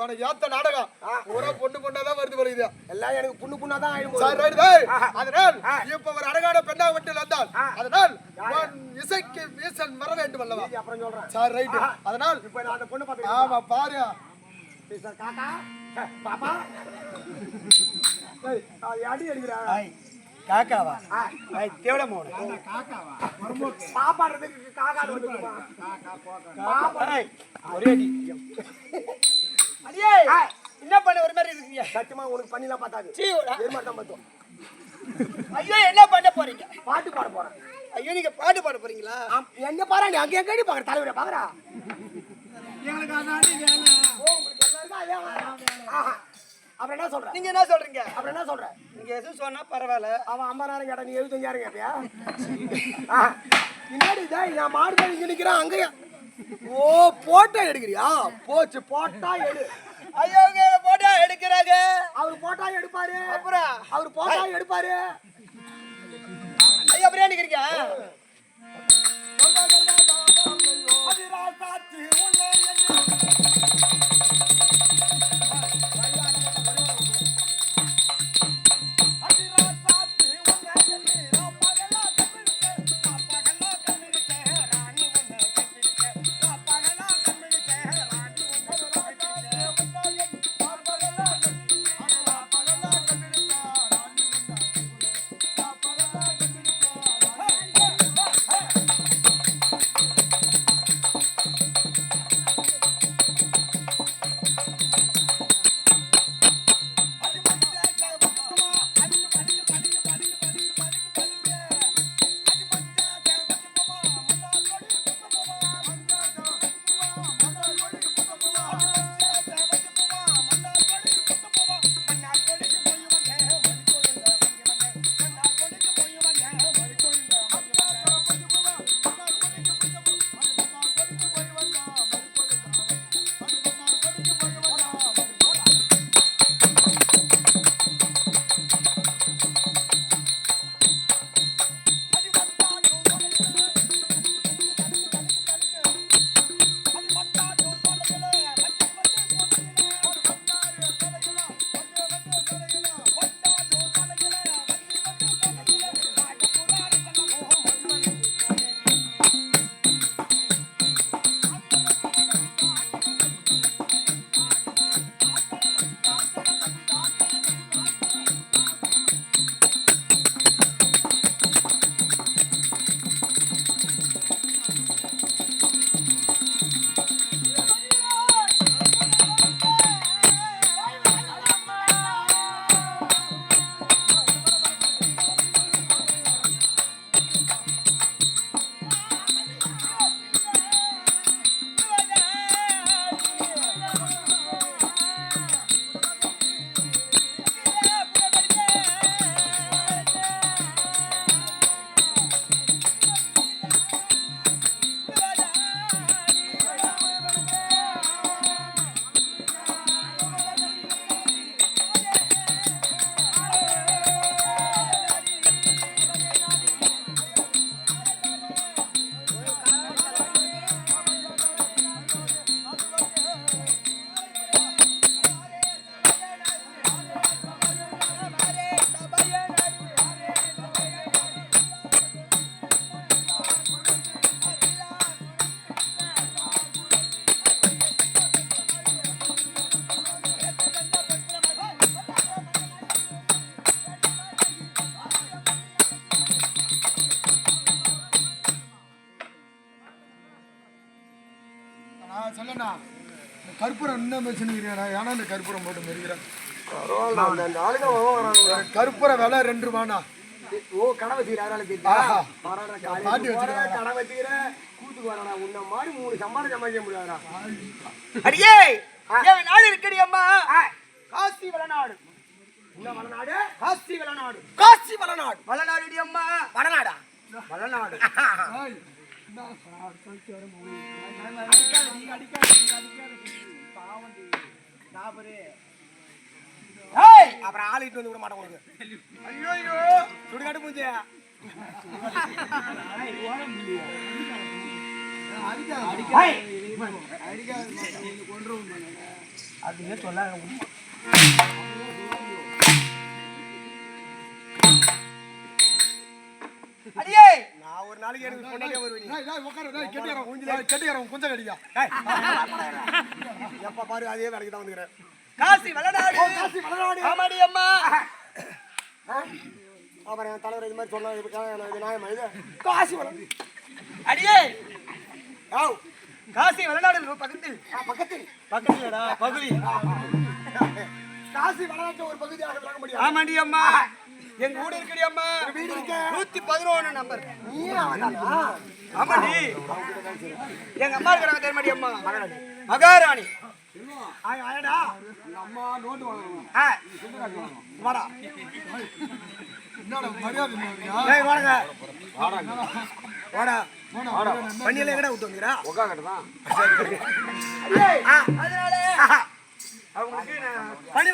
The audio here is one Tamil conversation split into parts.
வேணா ஏத்த நாடகம். பூரா பொண்ணு பொண்ணா தான் வருது போல இது. எல்லாம் எனக்கு புண்ணு புண்ணா தான் ஆயிடும் சார் ரைட். அதனால். இப்ப ஒரு அழகான பெண்ணா விட்டு வந்தால். அதனால் இசைக்கு வீசன் வர வேண்டும் அல்லவா? இது அப்புறம் சொல்றேன். Sir right. அதனால் இப்ப நான் அந்த பொண்ணு பார்த்து ஆமா பாரு. சார் காக்கா. பாப்பா. அடி அடிக்கிறா காக்காவா? தேவட மோடு வந்துருக்குமா பாப்பா ஒரே அடி. அடியே! என்ன பண்ண ஒரு மாதிரி இருக்கீங்க? சத்தியமா உனக்கு பண்ணிலாம் பார்த்தாது. எருமாட்டம் பார்த்தோம். ஐயோ என்ன பண்ண போறீங்க? பாட்டு பாட போறேன். ஐயோ நீங்க பாட்டு பாட போறீங்களா? என்ன பாரு நீ? அங்கே எங்கடி பாக்குற தலைவரை பாக்குறா எங்களுக்கு. அப்புறம் என்ன சொல்ற? நீங்க என்ன சொல்றீங்க? அப்புறம் என்ன சொல்ற? நீங்க எதுவும் சொன்னா பரவாயில்ல. அவன் ஐம்பதாயிரம் கேட்டா நீ எழுபத்தஞ்சாயிரம் கேட்பியா ஆஹா. பின்னாடி இதான் நான் மாடு இங்க நிக்கிறான் அங்கேயா. ஓ போட்டோ எடுக்கிறியா? போச்சு போட்டா எடு. ஐயோ போட்டோ எடுக்கிறாங்க? அவர் போட்டா எடுப்பாரு. அப்புறம்? அவர் போட்டா எடுப்பாரு. ஐயா அப்புறம் நிக்கிறீங்க. இன்னும் வச்சுருக்கிறேன் ஏன்னா இந்த கற்பூரம் போட்டு வராங்க கற்பூர விலை ரெண்டு ரூபாண்ணா. ஓ. தெரியும் பாட்டி வச்சிருக்காங்க. கடை வச்சுக்கிற கூத்துக்கு வரடா உன்ன மாதிரி மூணு சம்பாரம் சம்பாதிக்க முடியாதா அடியே! என் நாடு இருக்கடி அம்மா? காசி வளநாடு. என்ன வளநாடு? காசி வளநாடு. காசி வளநாடு. வளநாடு அம்மா. வளநாடா? வளநாடு. ஏய், ஏய்! அப்புறம் ஆள் இட்டு வந்து விட மாட்டேன் உங்களுக்கு. ஐயோ சுடுகாட்டு பூஜை அப்படியே சொல்ல அடியே! நான் ஒரு நாளைக்கு எனக்கு பொண்ணே வருவேன் டேய், டேய், உட்காரு, டேய், கொஞ்சம் கடியா. எப்ப பாரு அதே வேலைக்கு தான் வந்துக்கிறேன். காசி வளநாடு! காசி வளநாடு! ஆமாடி அம்மா! அப்புறம் என் தலைவர் இது மாதிரி சொன்னா இது கா- இது நியாயமா இது? காசி வளநாடு அடியே! ஆவ் காசி வளநாடு பக்கத்தில். பக்கத்தில். பகுதி. காசி வளநாட்டு ஒரு பகுதியாக ஆமாடி அம்மா! எங்க ஊடு இருக்கடி அம்மா? வீடு இருக்க? நூத்தி பதினொன்னு நம்பர். நீ? ஆமாடி எங்க அம்மா இருக்கிறாங்க தெரியுமாடி அம்மா? மகாராணி. ஆய், ஆயடா ஆ, வாடா. வாடா. வண்டியில எங்கடா விட்டு வந்துக்கிறா நான்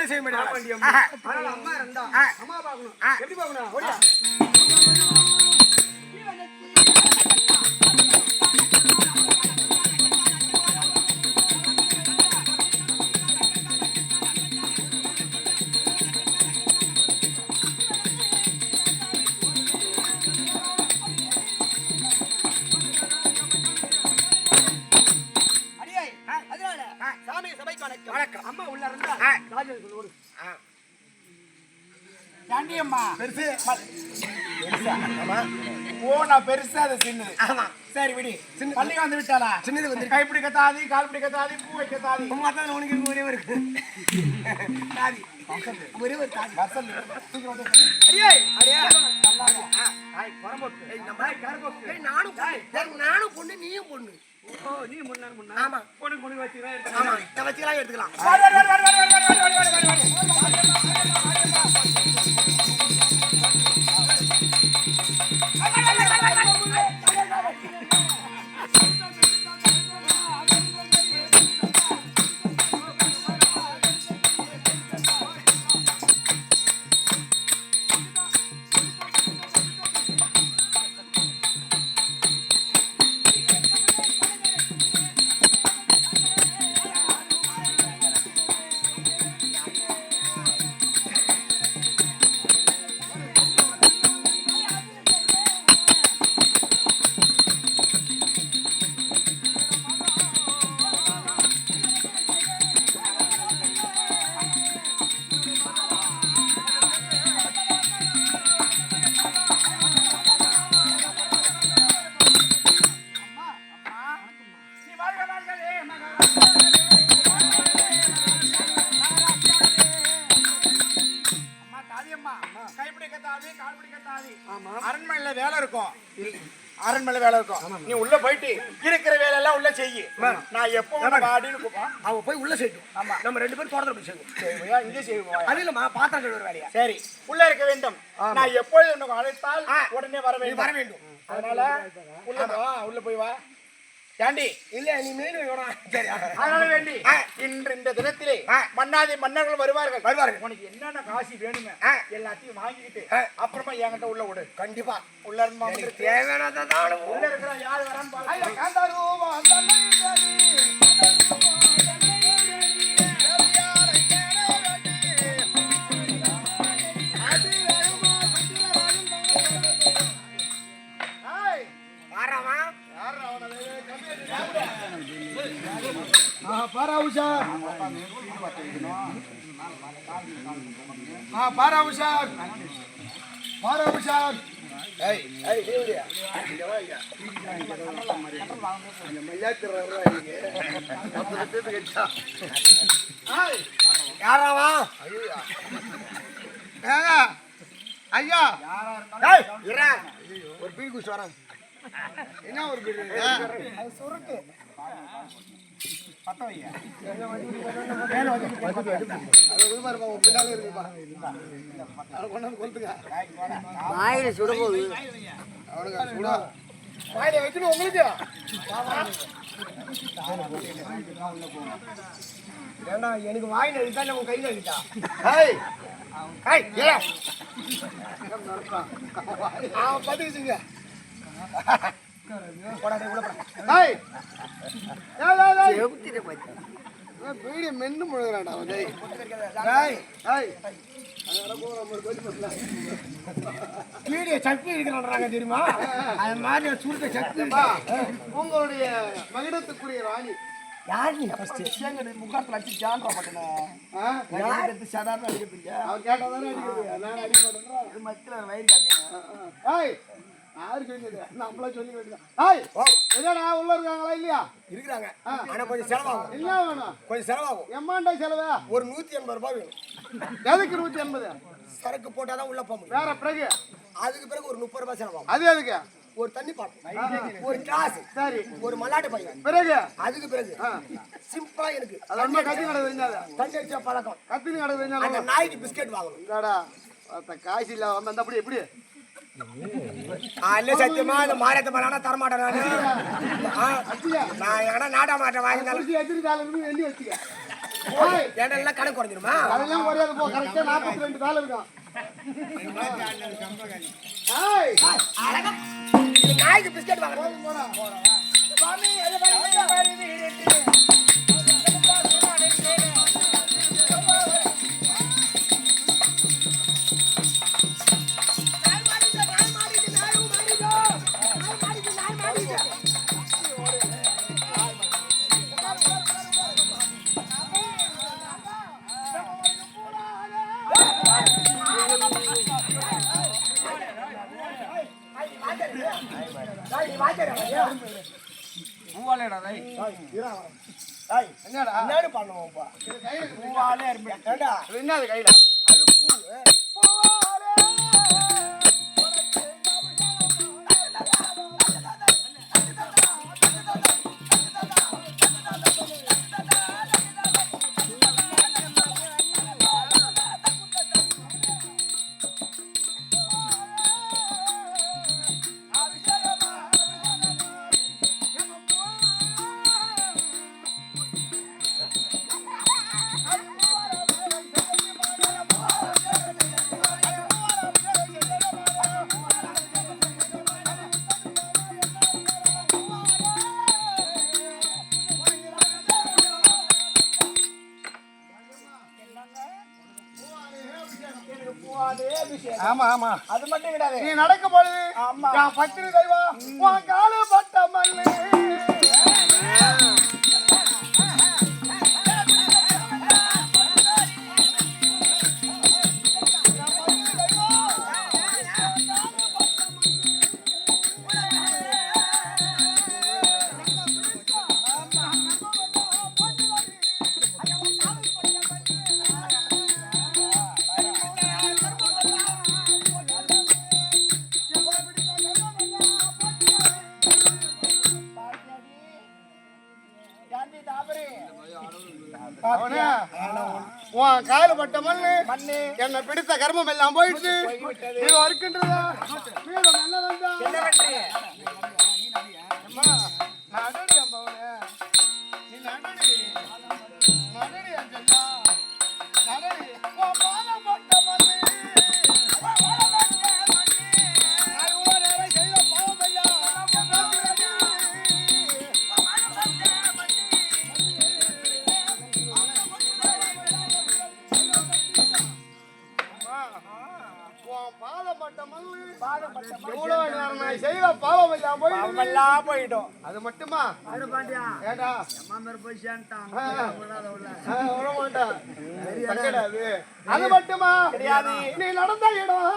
விட செய்ய மாட்டேன் அம்மா. இருந்தா அம்மா பார்க்கணும். எப்படி பார்க்கணும்? பெருசு ஓ நான் பெருசா அது சின்னது ஆமா சரி விடி பள்ளிக்கு வந்து விட்டாளா சின்னது வந்து கைப்பிடி கத்தாதி கால் பிடி கத்தாதி பூ வைக்க தாதி உனக்கு இருக்கு ஒரே ஒரு தாதி ஒரே ஒரு தாதி அடியே அடியே ஏய், நானும் பொண்ணு. ஏய், நானும் பொண்ணு நீயும் பொண்ணு ஓ நீ முன்னா முன்னா ஆமா பொண்ணு பொண்ணு ஆமா இதை வச்சுக்கலாம் எடுத்துக்கலாம் நான் எப்போ உன்னை வாடின்னு போய் உள்ள ஆமா. நம்ம ரெண்டு பேரும் தோட்டத்தில் போய் சேர்க்கணும் செய்வியா இங்கே செய்வோம் அது இல்லம்மா பாத்திரம் கழுவுற வேலையா? சரி. உள்ள இருக்க வேண்டும். நான் எப்பொழுது உனக்கு அழைத்தால் உடனே வர வேண்டும். வர வேண்டும். அதனால உள்ள வா உள்ள போய் வா. ஏண்டி? இல்ல நீ மீன் அதனால வேண்டி இன்று இந்த தினத்திலே மன்னாதி மன்னர்கள் வருவார்கள். வருவார்கள். உனக்கு என்னென்ன காசி வேணுமே எல்லாத்தையும் வாங்கிக்கிட்டு அப்புறமா என்கிட்ட உள்ள விடு. கண்டிப்பா. உள்ள. தேவையானதான் உள்ள இருக்கிற யார் வரான்னு பாரு. மையாத்திரா இங்க பத்து லட்சத்துக்கு எட்டா ஏய் யாராவா? ஐயா. ஏய் இறா. ஒரு பீடி குடிச்சு வரேன். என்ன ஒரு பேரு அது சுருட்டு அது இருப்பா உன் பின்னாலே இருக்குப்பா. அதை கொண்டாந்து கொளுத்துங்க வாயில சுட போகுது. அவனுங்க சுடா. வாயில வைக்கணும் உங்களுக்கு. ஏண்டா எனக்கு வாய் நடித்தா உன் கை நடித்தா ஹேய். ஹேய் ஏ பாத்துக்கிச்சுங்க போடா டேய் உள்ள போடா ஹேய் ஏய் ஏய் ஏய்! செவுத்திட்டு போச்சு. நான் பீடி மென்னு முழுகிறான்டா அவன் டேய் டேய் டேய் பீடிய சட்னி இருக்கிறாங்க தெரியுமா? அது மாதிரி சுருட்ட சட்னி உங்களுடைய மகிடத்துக்குரிய ராணி. யார் முகாத்துல அடிச்சு யார் எடுத்து சாதாரண அடிக்கிறது அவன் கேட்டாதானே அடிக்கிறது. நான் அடிக்க மாட்டேன்றா? இது மத்தில வயிறு காட்டினா ஏய் யாரு சொல்லிடு நம்மள சொல்லி வேண்டியதான் ஏய் என்னடா உள்ள இருக்காங்களா இல்லையா? இருக்கிறாங்க. ஆனா கொஞ்சம் செலவாகும். என்ன வேணும்? கொஞ்சம் செலவாகும். எம்மாண்டா செலவு? ஒரு நூத்தி எண்பது ரூபாய் வேணும். எதுக்கு நூத்தி எண்பது? சரக்கு போட்டாதான் உள்ள போக முடியும். வேற பிறகு? அதுக்கு பிறகு ஒரு முப்பது ரூபாய் செலவாகும். அது எதுக்கு? ஒரு தண்ணி பாட்டு ஒரு கிளாஸ். சரி. ஒரு மல்லாட்டு பையன். பிறகு? அதுக்கு பிறகு. சிம்பிளா எனக்கு. அது ஒன்றும் கத்தி கடை தெரிஞ்சாத தண்ணி அடிச்ச பழக்கம். கத்தினு கடை தெரிஞ்சாத நாய்க்கு பிஸ்கெட் வாங்கணும். அத்த காசு இல்ல வந்த அப்படி எப்படி? இல்ல சத்தியமா இந்த மாரியத்தை பண்ணா தரமாட்டேன் நானு. எங்கன்னா நாடா மாட்டேன் வாங்கினாலும் எல்லாம் கணக்கு குறைஞ்சிருமா? அதெல்லாம் குறையாது போ கரெக்டா நாற்பத்தி ரெண்டு தாள் இருக்கும் ஏய், அழகா. இந்த நாய்க்கு பிஸ்கெட் வாங்கணும் போடா. என்னடா? என்னன்னு பண்ணுவோம்ப்பா கையில பூவாலே ஏண்டா? இது என்னது கையில? ஆமா ஆமா. அது மட்டும் கிடையாது நீ நடக்க பொழுது ஆமா. பத்திரி தெய்வம். உன் காலு பட்ட காலு பட்ட மண்ணு. மண்ணு. என்னை பிடித்த கர்மம் எல்லாம் போயிடுச்சு. இது வருக்கின்றதா போயிடும். அது மட்டுமா? ஏடா ஆ, ஆ, விட மாட்டேன். தங்கடா அது. அது மட்டுமா? கிடையாது. நீ நடந்த இடம்.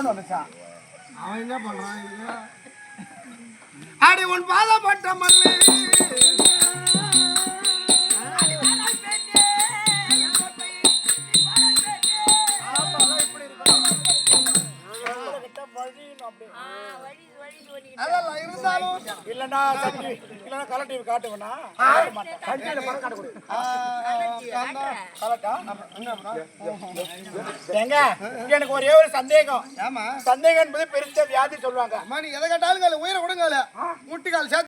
எங்க போன் வந்துச்சா அவன் என்ன பண்றான் அடி உன் பாதப்பட்ட மல்லி. அதெல்லாம் இல்லைன்னா கலர் டிவி பணம் காட்ட கொடு கலட்டா ஏங்க எனக்கு ஒரே ஒரு சந்தேகம். ஆமா சந்தேகம் என்பது பெருத்த வியாதி சொல்லுவாங்க. அம்மா நீ எதை கேட்டாலும் உயிரை விடுங்க முட்டிக்கால் சேர்த்து